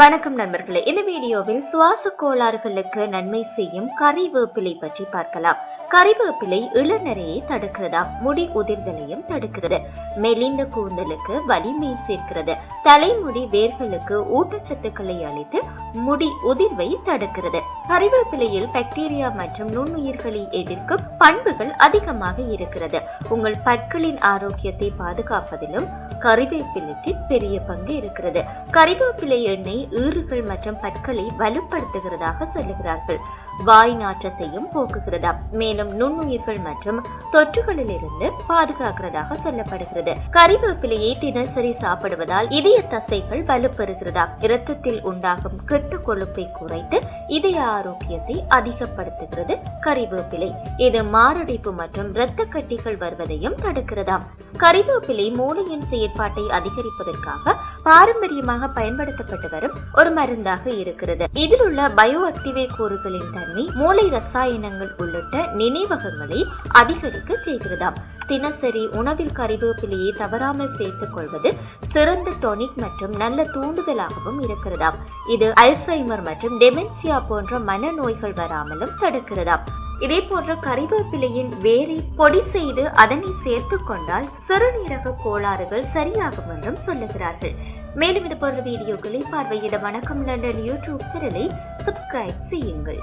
வணக்கம் நண்பர்களே. இந்த வீடியோவில் சுவாச கோளாறுகளுக்கு நன்மை செய்யும் கறிவேப்பிலை பற்றி பார்க்கலாம். கறிவேப்பிலை இளநரையை தடுக்கிறதா? முடி உதிர்தலையும் தடுக்கிறது. மெலிந்த கூந்தலுக்கு வலிமை சேர்க்கிறது தலைமுடி வேர்களுக்கு ஊட்டச்சத்துக்களை அளித்து முடி உதிர்வை தடுக்கிறது. கறிவேப்பிலையில் பாக்டீரியா மற்றும் நுண்ணுயிர்களை எதிர்க்கும் பண்புகள் அதிகமாக இருக்கிறது. உங்கள் பற்களின் ஆரோக்கியத்தை பாதுகாப்பதிலும் கறிவேப்பிலைக்கு பெரிய பங்கு இருக்கிறது. கறிவேப்பிலை எண்ணெய் ஈறுகள் மற்றும் பற்களை வலுப்படுத்துகிறதாக சொல்லுகிறார்கள். வாய் நாற்றத்தையும் போக்குகிறதா? மேலும் மேலும் நுண்ணுயிர்கள் மற்றும் தொற்றுகளிலிருந்து பாதுகாக்கிறதாக சொல்லப்படுகிறது. கறிவேப்பிலையை தினசரி சாப்பிடுவதால் இதய தசைகள் வலுப்பெறுகிறதா? இரத்தத்தில் உண்டாகும் கெட்டு கொழுப்பை குறைத்து இதய ஆரோக்கியத்தை அதிகப்படுத்துகிறது கறிவேப்பிலை. இது மாரடைப்பு மற்றும் இரத்த கட்டிகள் வருவதையும் தடுக்கிறதாம். கறிவேப்பிலை மூளையின் செயற்பாட்டை அதிகரிப்பதற்காக பாரம்பரியமாக பயன்படுத்தப்பட்டு வரும் ஒரு மருந்தாக இருக்கிறது. இதில் உள்ள பயோ ஆக்டிவே கூறுகளின் தன்மை மூளை ரசாயனங்கள் உள்ளிட்ட நினைவகங்களை அதிகரிக்க செய்கிறதாம். தினசரி உணவில் கறிவேப்பிலையை தவறாமல் சேர்த்துக் கொள்வது சிறந்த டொனிக் மற்றும் நல்ல தூண்டுதலாகவும் இருக்கிறதாம். இது அல்சைமர் மற்றும் டெமென்சியா போன்ற மனநோய்கள் வராமலும் தடுக்கிறதாம். இதே போன்ற கறிவேப்பிலையின் வேரை பொடி செய்து அதனை சேர்த்துக் கொண்டால் சிறுநீரக கோளாறுகள் சரியாகும் என்றும் சொல்லுகிறார்கள். மேலும் இது போன்ற வீடியோக்களை பார்வையிட வணக்கம் லண்டன் யூடியூப் சேனலை சப்ஸ்கிரைப் செய்யுங்கள்.